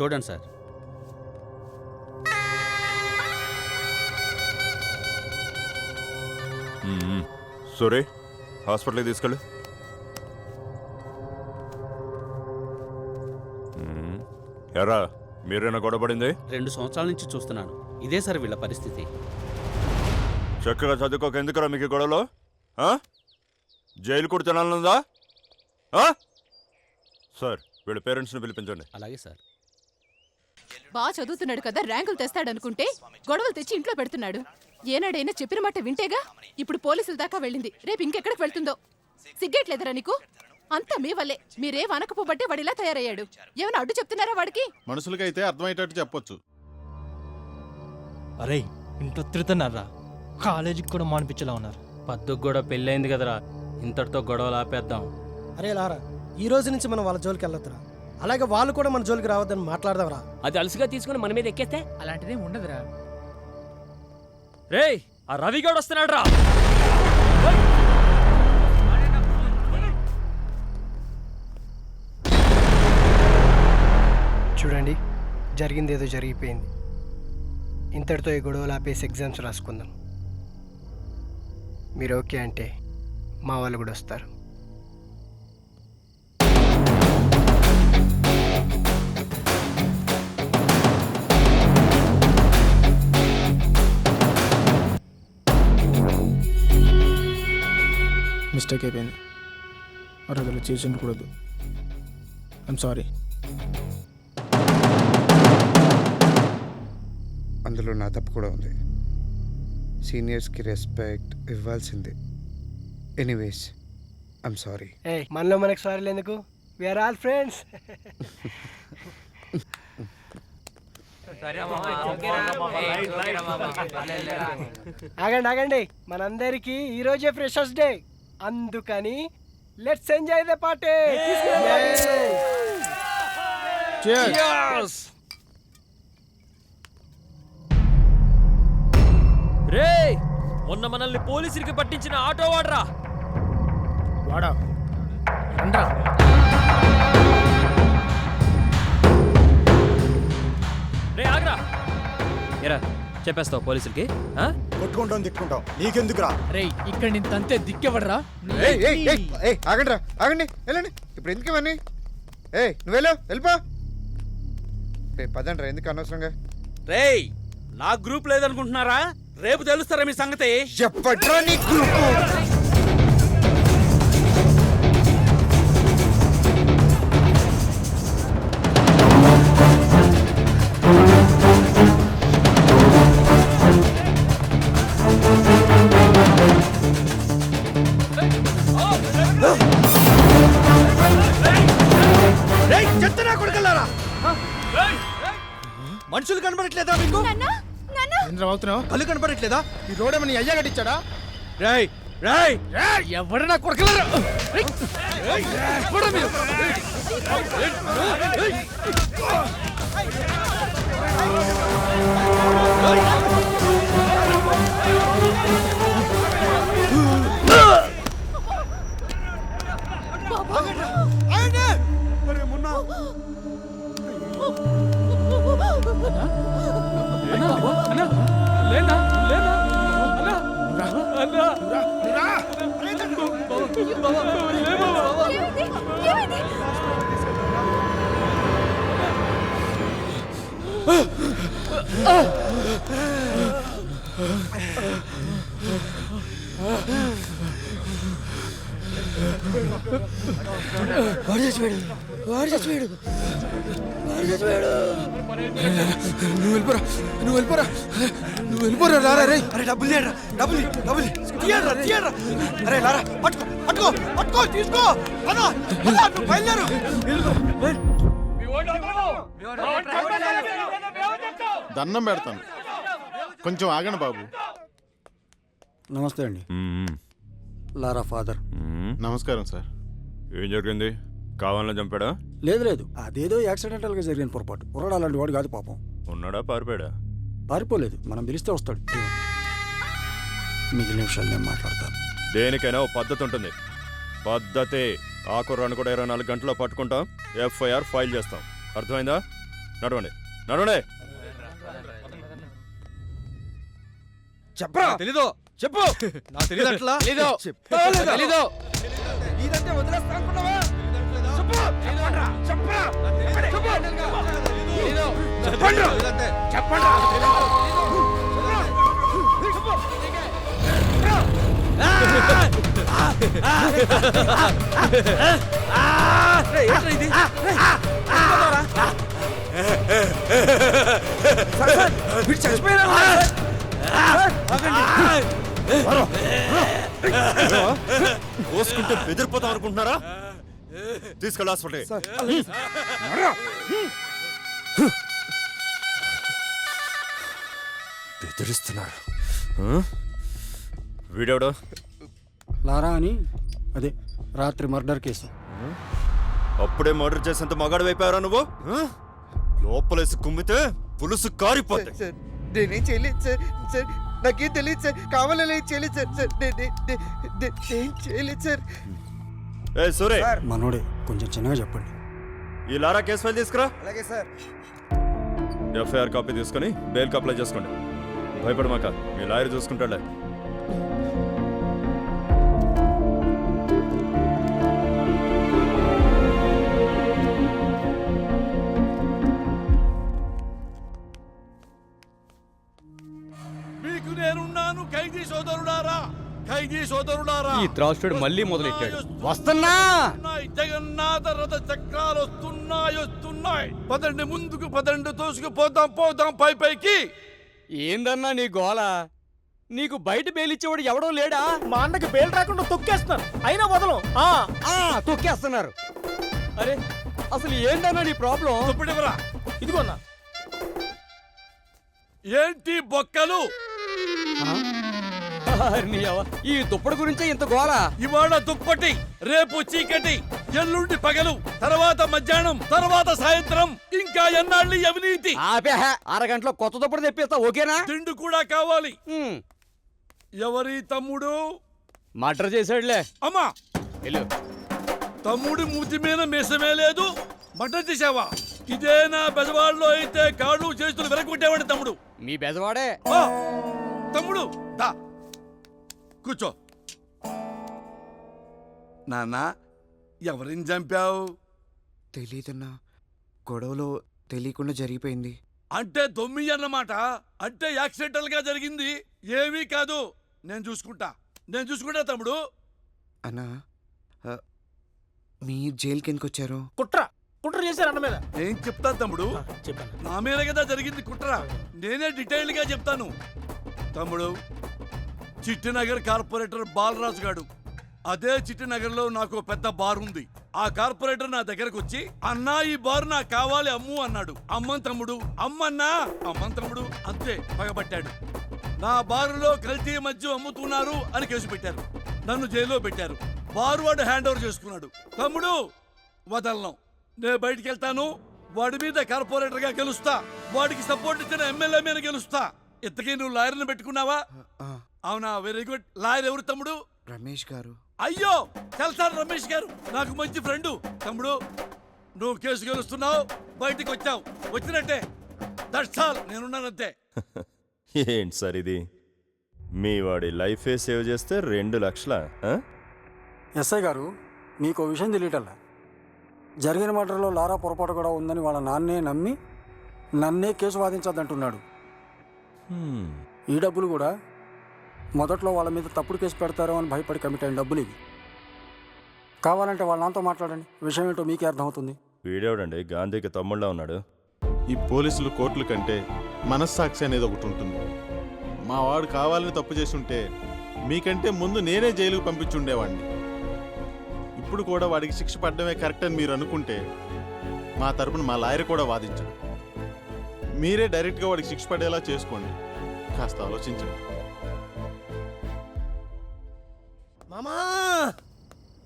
చూడండి సార్. సూరి హాస్పిటల్కి తీసుకెళ్ళు. ఎరా మీరేనా గొడవపడింది రెండు సంవత్సరాల నుంచి చూస్తున్నాను. ఇదే సార్ వీళ్ళ పరిస్థితి. చక్కగా చదువుకోక ఎందుకురా మీకు గొడవలో? జైలు కూడా తినాలనుందా? ఆ? సార్ వీళ్ళ పేరెంట్స్ని పిలిపించండి. అలాగే సార్. బాగా చదువుతున్నాడు కదా ర్యాంకులు తెస్తాడనుకుంటే గొడవలు తెచ్చి ఇంట్లో పెడుతున్నాడు. ఏనాడైనా చెప్పిన మాట వింటేగా ఇప్పుడు పోలీసుల దాకా వెళ్ళింది. రేపు ఇంకెక్కడికి వెళ్తుందో? సిగ్గేట్లేదరా నీకు? అంతా మీ వల్లే. మీరేం అనకపోబట్టే వాడిలా తయారయ్యాడు. ఏమైనా అడ్డు చెప్తున్నారా వాడికి? మనుషులకైతే అర్థమయ్యేటట్టు చెప్పొచ్చు. అరే ఇంట్లో తిడుతున్నారా? కాలేజీకి కూడా మానిపించేలా ఉన్నారు. పద్దుకు కూడా పెళ్ళైంది కదరా. ఇంతటితో గొడవలు ఆపేద్దాం. అరే లారా ఈ రోజు నుంచి మనం వాళ్ళ జోలికి వెళ్ళొద్దురా. అలాగే వాళ్ళు కూడా మన జోలికి రావద్దని మాట్లాడదాంరా. అది అలసిగా తీసుకుని మన మీద ఎక్కేస్తే? అలాంటిదేం ఉండదురా. రేయ్ ఆ రవిగౌడ్ వస్తున్నాడు రా చూడండి జరిగింది ఏదో జరిగిపోయింది. ఇంతటితో ఈ గొడవలు ఆపేసి ఎగ్జామ్స్ రాసుకుందాం. మీరు ఓకే అంటే మా వాళ్ళు కూడా వస్తారు. మిస్టేక్ అయిపోయింది. అరగలు చేసి ఉండకూడదు ఐమ్ సారీ అందులో నా తప్పు కూడా ఉంది. సీనియర్స్కి రెస్పెక్ట్ ఇవ్వాల్సిందే. ఎనీవేస్ ఐమ్ సారీ ఏ మనలో మనకి సారీ ఎందుకు? వీఆర్ ఆల్ ఫ్రెండ్స్ ఆగండి ఆగండి. మనందరికీ ఈ రోజే ఫ్రెషర్స్ డే అందుకని లెట్స్ ఎంజాయ్ ద పార్టీ. రేయ్ మొన్న మనల్ని పోలీసులకి పట్టించిన ఆటో వాడరా. వాడా? రే ఆగ్రా. ఎరా చెప్పేస్తావు పోలీసులకి ఆ? కొట్టుకుంటాం తిట్టుకుంటాం. నీకెందుకురా? రేయ్ ఇక్కడ నేను తంతే దిక్కెవడరా ఏయ్ ఏయ్ ఏయ్ ఏయ్ ఆగండి రా ఆగండి వెళ్ళండి. ఇప్పుడు ఎందుకు ఇవన్నీ? ఏయ్ నువ్వు వెళ్ళు వెళ్ళిపో. రే పదండి రా ఎందుకు అనవసరంగా? రేయ్ నా గ్రూప్ లేదనుకుంటున్నారా? రేపు తెలుస్తారా మీ సంగతి? చెప్పట్రా నీ గ్రూపు? మనుషులు కనబడట్లేదా మీకు? అవుతున్నావు కళ్ళు కనపడట్లేదా ఈ రోడ్ ఏమని అయ్యా కట్టించాడా? రేయ్ రేయ్. ఎవడన్నా కొడకలరా లేనా వాడు చచ్చిపోయాడు వాడు చచ్చిపోయాడు వాడు చచ్చిపోయాడు నువ్వు వెళ్ళిపోరా నువ్వు వెళ్ళిపోరా నువ్వు వెళ్ళిపోరా రారా రే అరే డబ్బులు తీయరా డబ్బులు డబ్బులు తీయరా తీయరా అరే రారా పట్టుకో పట్టుకో పట్టుకో తీసుకో అన్నా పద నువ్వు బయలుదేరు దండం పెడతాను. కొంచెం ఆగండి బాబు. నమస్తే అండి. Lara father. నమస్కారం సార్. ఏం జరిగింది? కావాలని చంపాడా? లేదు లేదు. అదేదో యాక్సిడెంటల్గా జరిగిన పొరపాటు. కుర్రాడు అలాంటి వాడు కాదు పాపం. ఉన్నాడా? పారిపోయాడా? పారిపోలేదు. మనం పిలిస్తే వస్తాడు. మిగిలిన విషయాలు నేను మాట్లాడతాను. దేనికైనా ఓ పద్ధతి ఉంటుంది. పద్ధతి. ఆ కుర్రాన్ని కూడా ఇరవై నాలుగు గంటల్లో పట్టుకుంటాం. ఎఫ్ఐఆర్ ఫైల్ చేస్తాం. అర్థమైందా? నడవండి. నడవండి. చెప్పరా? తెలీదు. చెప్పు. నా తెలియదు అట్లా తెలీదు. తెలీదు. ఇదంటే వదిలేస్తా అనుకున్నావా చెప్పు. చెప్పండ్రా. చెప్పరా చెప్పండ్రా. చెప్పండ్రా. వీడు చచ్చిపోయినా కోసుకుంటే బెదిరిపోతాం అనుకుంటున్నారా? తీసుకెళ్ళి హాస్పిటల్ బెదిరిస్తున్నారు? వీడెవడు? లారా అని? అదే రాత్రి మర్డర్ కేసు. అప్పుడే మర్డర్ చేసేంత మగాడు అయిపోయారా నువ్వు? లోపలేసి కుమ్మితే పులుసు కారిపోతాయి. సార్ నేనేం చేయలేదు సార్ సార్ నాకేం తెలియదు సార్ కావాలని చేయలేదు సార్ సార్ నేను చేయలేదు సార్. ఏ సూరే. మనోడే కొంచెం చిన్నగా చెప్పండి. ఈ లారా కేసు ఫైల్ తీసుకురా. అలాగే సార్. ఎఫ్ఐఆర్ కాపీ తీసుకొని బెయిల్కి అప్లై చేసుకోండి. భయపడమాక మీ లాయర్ చూసుకుంటాడులే. ఖైదీ సోదరుడారా ఈ త్రాసుడు మళ్ళీ మొదలెట్టాడు. వస్తున్నా! జగన్నాథ రథ చక్రాలు వస్తున్నాయి వస్తున్నాయి. పదండి ముందుకు పదండి తోసుకు పోదాం పోదాం పై పైకి. ఏందన్నా నీ గోల? నీకు బయట బేలిచ్చేవాడు ఎవడో లేడా? మా అన్నకి బెయిల్ రాకుండా తొక్కేస్తున్నారు. అయినా వదలం. ఆ. తొక్కేస్తున్నారు. అరే అసలు ఏందన్నా నీ ప్రాబ్లం? దుప్పటివరా ఇదిగో అన్న. ఏంటి బొక్కలు? ఈ దుప్పటి గురించే ఇంత గోల? ఇవాళ దుప్పటి రేపు చీకటి ఎల్లుండి పగలు తర్వాత మధ్యాహ్నం తర్వాత సాయంత్రం ఇంకా ఎన్నాళ్ళి అవినీతి. ఆపే అరగంటలో కొత్త దుప్పటి తెప్పిస్తా ఓకేనా? తిండి కూడా కావాలి. ఎవరి తమ్ముడు? మర్డర్ చేశాడులే. అమ్మా! తమ్ముడి మూతి మీద మీసమే లేదు. మటన్ చేసావా ఇదే నా బెజవాడలో అయితే కాళ్ళు చేతులు వెరగొట్టేవాడి తమ్ముడు. మీ బెదవాడే ఆ, తమ్ముడు దా. కూర్చో. నాన్న ఎవరిని చంపావు? తెలీదన్నా గొడవలో తెలియకుండా జరిగిపోయింది. అంటే దొమ్మి అన్నమాట. అంటే యాక్సిడెంటల్గా జరిగింది. ఏమీ కాదు. నేను చూసుకుంటా. నేను చూసుకుంటా తమ్ముడు. అన్నా ఆ, మీరు జైలుకి ఎందుకు వచ్చారు కుట్ర. కుట్ర చేశారు అన్న మీద. ఏం చెప్తాను తమ్ముడు? చెప్పాను నా మీద కదా జరిగింది కుట్ర. నేనే డీటెయిల్గా చెప్తాను. తమ్ముడు చిట్టినగర్ కార్పొరేటర్ బాలరాజు గాడు అదే చిట్టినగర్లో నాకు పెద్ద బార్ ఉంది. ఆ కార్పొరేటర్ నా దగ్గరకు వచ్చి అన్నా ఈ బార్ నాకు కావాలి అమ్ము అన్నాడు. అమ్మన్ తమ్ముడు అమ్మన్నా అమ్మన్ తమ్ముడు అంతే పగబట్టాడు. నా బారులో కల్తీ మద్యం అమ్ముతున్నారు అని కేసు పెట్టారు. నన్ను జైల్లో పెట్టారు. బారు వాడు హ్యాండ్ ఓవర్ చేసుకున్నాడు. తమ్ముడు వదలను. నేను బయటికి వెళ్తాను. వాడి మీద కార్పొరేటర్గా గెలుస్తా. వాడికి సపోర్ట్ ఇచ్చిన ఎమ్మెల్యే మీద గెలుస్తా. ఇంతకీ నువ్వు లాయర్ని పెట్టుకున్నావా? అవునా? వెరీ గుడ్ లాయర్ ఎవరు తమ్ముడు? రమేష్ గారు. అయ్యో! తెలుసాను రమేష్ గారు నాకు మంచి ఫ్రెండు. తమ్ముడు నువ్వు కేసు గెలుస్తున్నావు బయటికి వచ్చావు. వచ్చినట్టే. That's all నేనున్నానంతే. ఏంటి సార్ ఇది? మీ వాడి లైఫే సేవ్ చేస్తే రెండు లక్షల ఎస్ఐ గారు మీకు విషయం తెలియటల్లా. జరిగిన మర్డర్లో లారా పొరపాటు కూడా ఉందని వాళ్ళ నాన్నే నమ్మి నన్నే కేసు వాదించద్దంటున్నాడు. ఈ డబ్బులు కూడా మొదట్లో వాళ్ళ మీద తప్పుడు కేసు పెడతారో అని భయపడి కమిట్ అయిన డబ్బులు ఇవి. కావాలంటే వాళ్ళ నాన్నతో మాట్లాడండి. విషయం ఏంటో మీకే అర్థమవుతుంది. వీడేవడండి? గాంధీకి తమ్ముళ్ళ ఉన్నాడు. ఈ పోలీసులు కోర్టుల కంటే మనస్సాక్షి అనేది ఒకటి ఉంటుంది. మా వాడు కావాలని తప్పు చేసి ఉంటే మీకంటే ముందు నేనే జైలుకు పంపించుండేవాడిని. ఇప్పుడు కూడా వాడికి శిక్ష పడడమే కరెక్ట్ అని మీరు అనుకుంటే మా తరపున మా లాయర్ కూడా వాదించడు. మీరే డైరెక్ట్గా వాడికి శిక్ష పడేలా చేసుకోండి. కాస్త ఆలోచించండి.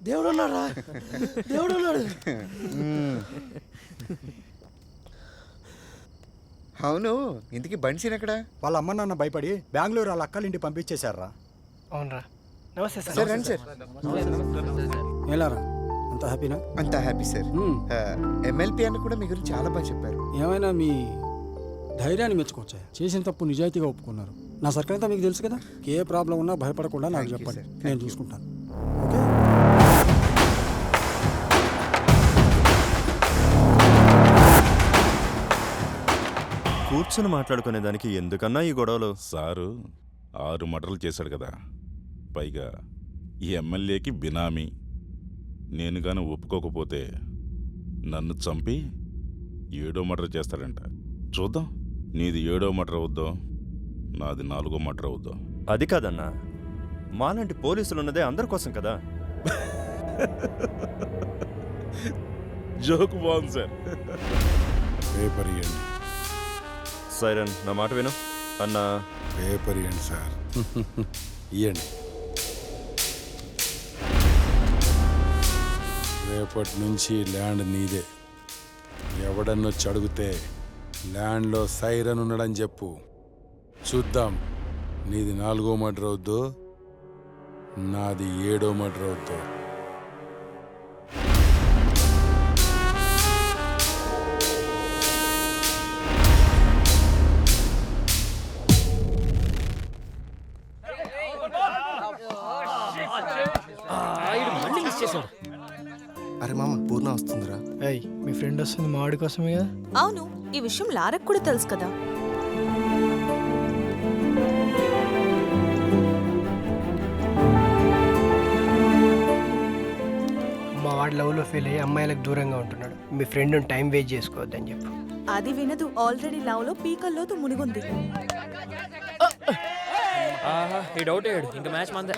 దేవుడు ఉన్నారా దేవుడు ఉన్నాడు అవును ఇంతకీ బండి ఎక్కడ వాళ్ళ అమ్మ నాన్న భయపడి బెంగళూరు వాళ్ళ అక్కల ఇంటికి పంపించేశారా అవునరా. నమస్తే సార్. రండి సార్. ఏలారా అంత హ్యాపీనా? అంత హ్యాపీ సార్. మ్మ్. ఎమ్మెల్పీ అని కూడా మీ గురించి చాలా బాగా చెప్పారు. ఏమైనా మీ ధైర్యాన్ని మెచ్చుకోవచ్చా? చేసిన తప్పు నిజాయితీగా ఒప్పుకున్నారు. నా సర్కిల్ అంతా మీకు తెలుసు కదా? ఏ ప్రాబ్లం ఉన్నా భయపడకుండా నాకు చెప్పండి. నేను. చూసుకుంటాను. ఓకే? కూర్చుని మాట్లాడుకునే దానికి ఎందుకన్నా ఈ గొడవలు? సారు ఆరు మర్డర్లు చేశాడు కదా. పైగా ఈ ఎమ్మెల్యేకి బినామీ. నేను గాని ఒప్పుకోకపోతే నన్ను చంపి ఏడో మర్డర్ చేస్తాడంట. చూద్దాం. నీది ఏడో మర్డర్ అవుద్దో నాది నాలుగో మర్డర్ అవుద్దో. అది కాదన్నా. మాలాంటి పోలీసులు ఉన్నదే అందరి కోసం కదా. జోక్ బాగుంది సార్. పేపర్ ఇవ్వండి సైరన్ నా మాట విను. అన్నా. పేపర్ ఇవ్వండి సార్. ఇవ్వండి రేపటి నుంచి ల్యాండ్ నీదే. ఎవడన్నొచ్చి అడిగితే ల్యాండ్లో సైరన్ ఉన్నాడని చెప్పు. చూద్దాం. నీది నాలుగో మర్డర్ అవుద్దో? నాది ఏడో మర్డర్ అవుద్దో? చేశాడు అరే మామ పూర్ణ వస్తుందిరా. ఏయ్ మీ ఫ్రెండ్ వస్తుంది మా వాడి కోసమే కదా? అవును ఈ విషయం లారకు కూడా తెలుసు కదా. మా వాడి లవ్లో ఫెయిల్ అయ్యి అమ్మాయిలకు దూరంగా ఉంటున్నాడు. మీ ఫ్రెండ్ టైం వేస్ట్ చేసుకోవద్దని చెప్పు. అది వినదు ఆల్రెడీ లవ్లో పీకల్లోతు మునిగుంది. ఈ డౌట్ ఇంకా మ్యాచ్ మందే.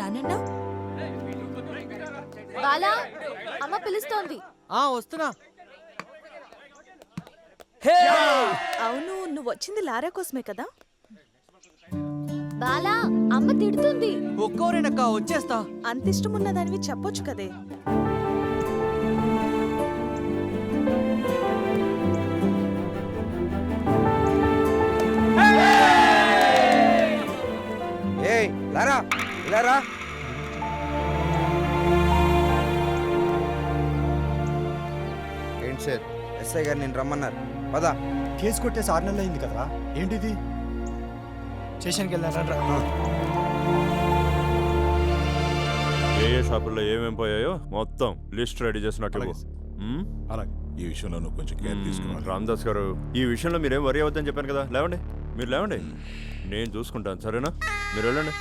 రానన్నా? బాలా అమ్మ పిలుస్తోంది. ఆ వస్తున్నా. అవును నువ్వు వచ్చింది లారా కోసమే కదా? బాలా అమ్మ తిడుతుంది. ఒక్కోరేనక్క వచ్చేస్తా. అంత ఇష్టం ఉన్నదానివి చెప్పొచ్చు కదే. ఇలా రా ఏంటి సార్? ఎస్ఐ గారు నేను రమ్మన్నారు. పదా. కేసు కొట్టేసి ఆరు నెలలు అయింది కదరా ఏంటిది? స్టేషన్కి వెళ్ళారా ఏ ఏ షాపుల్లో ఏమేం పోయాయో మొత్తం లిస్ట్ రెడీ చేసి నాకు ఇవ్వు. మ్మ్? అలాగే. ఈ విషయంలో నువ్వు కొంచెం కేర్ తీసుకున్నాను రామ్దాస్ గారు ఈ విషయంలో మీరేం వరి అవ్వద్దని చెప్పాను కదా. లేవండి. మీరు లేవండి. నేను చూసుకుంటాను సరేనా? మీరు వెళ్ళండి.